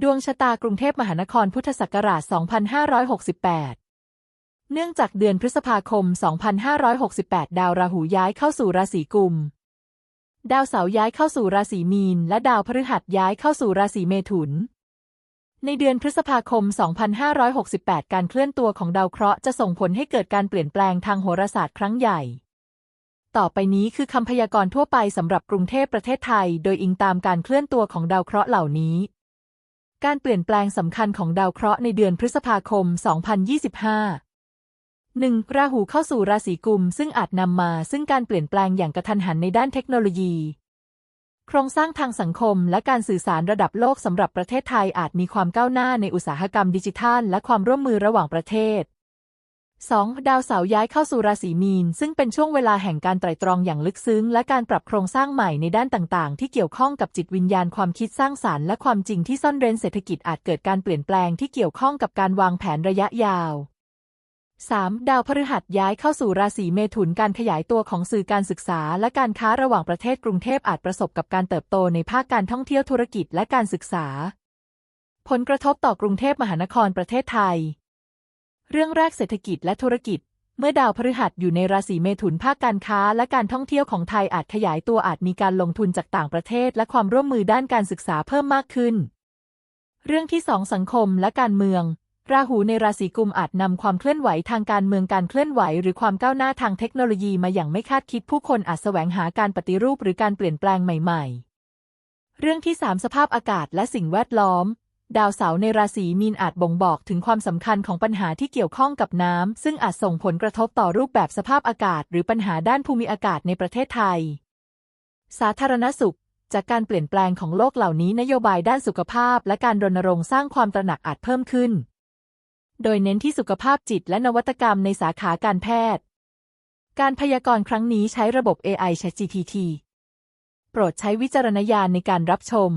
ดวงชะตากรุงเทพมหานครพุทธศักราช 2568 เนื่องจากเดือนพฤษภาคม 2568 ดาวราหูย้ายเข้าสู่ราศีกุม ดาวเสาร์ย้ายเข้าสู่ราศีมีน และดาวพฤหัสย้ายเข้าสู่ราศีเมถุน ในเดือนพฤษภาคม 2568 การเคลื่อนตัวของดาวเคราะห์จะส่งผลให้เกิดการเปลี่ยนแปลงทางโหราศาสตร์ครั้งใหญ่ต่อไปนี้คือคำพยากรณ์ทั่วไปสำหรับกรุงเทพประเทศไทย โดยอิงตามการเคลื่อนตัวของดาวเคราะห์เหล่านี้ การเปลี่ยนแปลงสำคัญของดาวเคราะห์ในเดือนพฤษภาคม 2025 1. ราหูเข้าสู่ราศีกุม ซึ่งอาจนำมาซึ่งการเปลี่ยนแปลงอย่างกระทันหันในด้านเทคโนโลยี โครงสร้างทางสังคมและการสื่อสารระดับโลกสำหรับประเทศไทยอาจมีความก้าวหน้าในอุตสาหกรรมดิจิทัล และความร่วมมือระหว่างประเทศ 2. ดาวเสาร์ย้ายเข้าสู่ราศีมีน ซึ่งเป็นช่วงเวลาแห่งการไตร่ตรองอย่างลึกซึ้ง และการปรับโครงสร้างใหม่ในด้านต่างๆ ที่เกี่ยวข้องกับจิตวิญญาณความคิดสร้างสารรค์และความจริงที่ซ่อนเร้นเศรษฐกิจอาจเกิดการเปลี่ยนแปลงที่เกี่ยวข้องกับการวางแผนระยะยาว 3. ดาวพฤหัสย้ายเข้าสู่ราศีเมถุนการขยายตัวของสื่อการศึกษา และการค้าระหว่างประเทศกรุงเทพอาจประสบกับการเติบโตในภาคการท่องเที่ยวธุรกิจและการศึกษา ผลกระทบต่อกรุงเทพมหานครประเทศไทย เรื่องแรกเศรษฐกิจและธุรกิจ เมื่อดาวพฤหัสอยู่ในราศีเมถุนภาคการค้าและการท่องเที่ยวของไทยอาจขยายตัวอาจมีการลงทุนจากต่างประเทศ และความร่วมมือด้านการศึกษาเพิ่มมากขึ้น เรื่องที่สองสังคมและการเมือง ราหูในราศีกุมอาจนำความเคลื่อนไหวทางการเมืองการเคลื่อนไหว หรือความก้าวหน้าทางเทคโนโลยีมาอย่างไม่คาดคิดผู้คนอาจแสวงหาการปฏิรูปหรือการเปลี่ยนแปลงใหม่ ๆ เรื่องที่สามสภาพอากาศและสิ่งแวดล้อม ดาวเสาร์ในราศีมีนอาจบ่งบอกถึงความสำคัญของปัญหาที่เกี่ยวข้องกับน้ำ ซึ่งอาจส่งผลกระทบต่อรูปแบบสภาพอากาศ หรือปัญหาด้านภูมิอากาศในประเทศไทย สาธารณสุข จากการเปลี่ยนแปลงของโลกเหล่านี้นโยบายด้านสุขภาพ และการรณรงค์สร้างความตระหนักอาจเพิ่มขึ้น โดยเน้นที่สุขภาพจิตและนวัตกรรมในสาขาการแพทย์ การพยากรณ์ครั้งนี้ใช้ระบบ AI ChatGPT โปรดใช้วิจารณญาณในการรับชม